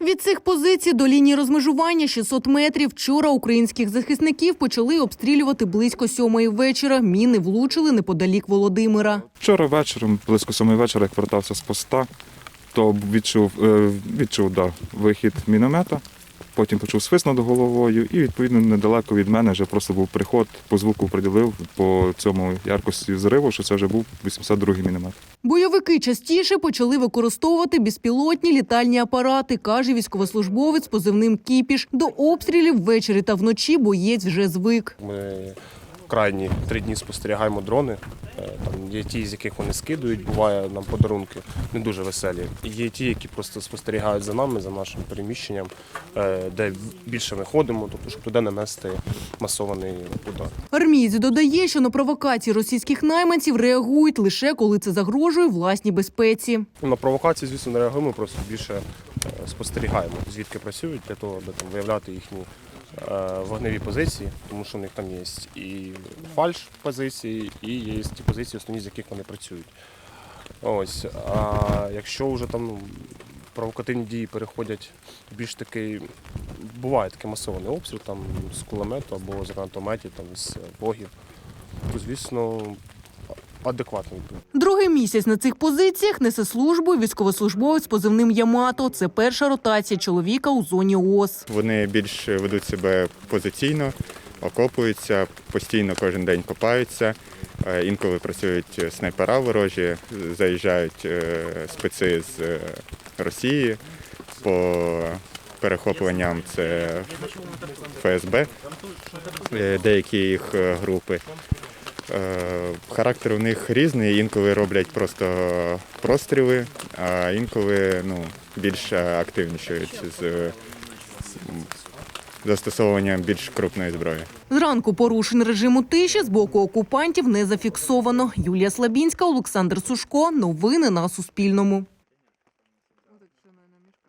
Від цих позицій до лінії розмежування 600 метрів. Вчора українських захисників почали обстрілювати близько сьомої вечора. Міни влучили неподалік Володимира. Вчора вечором, близько сьомої вечора, як вертався з поста, то відчув, е, відчув да, вихід міномета, потім почув свист над головою, і відповідно недалеко від мене вже просто був приход, по звуку приділив по цьому яркості зриву, що це вже був 82-й міномет. Бойовики частіше почали використовувати безпілотні літальні апарати, каже військовослужбовець позивним Кіпіш. До обстрілів ввечері та вночі боєць вже звик. Ми крайні три дні спостерігаємо дрони. Там є ті, з яких вони скидують, буває нам подарунки не дуже веселі. Є ті, які просто спостерігають за нами, за нашим переміщенням, е, де більше ми ходимо, тобто щоб туди нанести масований удар. Армієць додає, що на провокації російських найманців реагують лише коли це загрожує власній безпеці. На провокації, звісно, не реагуємо, просто більше е, спостерігаємо, звідки працюють, для того, аби там виявляти їхні вогневі позиції, тому що у них там є і фальш позиції, і є ті позиції, основні, з яких вони працюють. Ось. А якщо вже там провокативні дії переходять більш такий, буває такий масований обстріл там з кулемету або з гранатометів, там з богів, то звісно адекватно. Другий місяць на цих позиціях несе службу військовослужбовець з позивним Ямато. Це перша ротація чоловіка у зоні ООС. Вони більш ведуть себе позиційно, окопуються, постійно кожен день копаються. Е, Інколи працюють снайпера ворожі, заїжджають е, спеці з е, Росії по перехопленням це ФСБ, деякі їх групи. Е, Характер у них різний, інколи роблять просто простріли, а інколи ну, більш активнішають з застосовуванням більш крупної зброї. Зранку порушень режиму тиші з боку окупантів не зафіксовано. Юлія Слабінська, Олександр Сушко. Новини на Суспільному.